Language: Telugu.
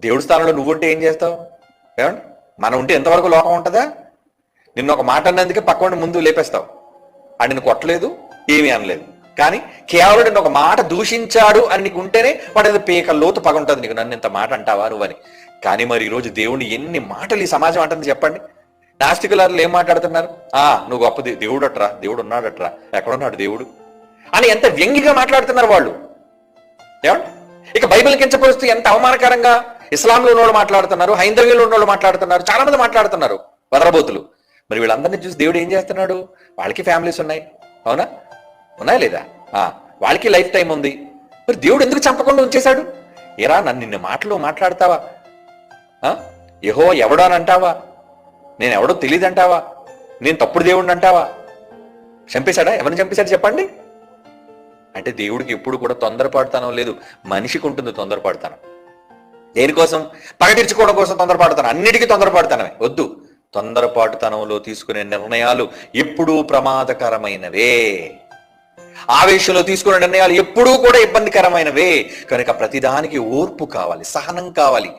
దేవుడి స్థానంలో నువ్వు ఉంటే ఏం చేస్తావు? ఏమండి? మనం ఉంటే ఎంతవరకు లోకం ఉంటుందా? నిన్ను ఒక మాట అన్నందుకే పక్కవాడిని ముందు లేపేస్తావు. అని నిన్ను కొట్టలేదు ఏమీ అనలేదు. కానీ కేవలం ఒక మాట దూషించాడు అని నీకు ఉంటేనే వాడు ఏదో పీక లోతు పగ ఉంటుంది. నీకు నన్ను ఇంత మాట అంటావా నువ్వని కానీ మరి ఈరోజు దేవుడిని ఎన్ని మాటలు ఈ సమాజం అంటుంది చెప్పండి. నాస్తికులారులు ఏం మాట్లాడుతున్నారు? ఆ నువ్వు గొప్ప దేవుడు అట్రా దేవుడు ఉన్నాడట్రా ఎక్కడున్నాడు దేవుడు? అని ఎంత వ్యంగిగా మాట్లాడుతున్నారు వాళ్ళు? ఏమండి? ఇక బైబిల్ కించపరుస్తూ ఎంత అవమానకరంగా ఇస్లాంలో ఉన్నోళ్ళు మాట్లాడుతున్నారు హైందవ్యంలో ఉన్నోళ్ళు మాట్లాడుతున్నారు చాలా మంది మాట్లాడుతున్నారు వదరబోతులు. మరి వీళ్ళందరినీ చూసి దేవుడు ఏం చేస్తున్నాడు? వాళ్ళకి ఫ్యామిలీస్ ఉన్నాయి. అవునా? ఉన్నాయా లేదా? వాళ్ళకి లైఫ్ టైం ఉంది. మరి దేవుడు ఎందుకు చంపకుండా ఉంచేశాడు? ఏరా నన్ను నిన్న మాటలు మాట్లాడతావా? యహో ఎవడో అని అంటావా? నేను ఎవడో తెలియదు అంటావా? నేను తప్పుడు దేవుడిని అంటావా? చంపేశాడా? ఎవరిని చంపేశాడు చెప్పండి? అంటే దేవుడికి ఎప్పుడు కూడా తొందరపడతానం లేదు. మనిషికి ఉంటుంది తొందరపడతానం దేనికోసం? పగటిర్చుకోవడం కోసం తొందరపడతాను అన్నిటికీ తొందరపడతానమే వద్దు. తొందరపాటుతనంలో తీసుకునే నిర్ణయాలు ఎప్పుడూ ప్రమాదకరమైనవే. ఆవేశంలో తీసుకునే నిర్ణయాలు ఎప్పుడూ కూడా ఇబ్బందికరమైనవే. కనుక ప్రతిదానికి ఓర్పు కావాలి సహనం కావాలి.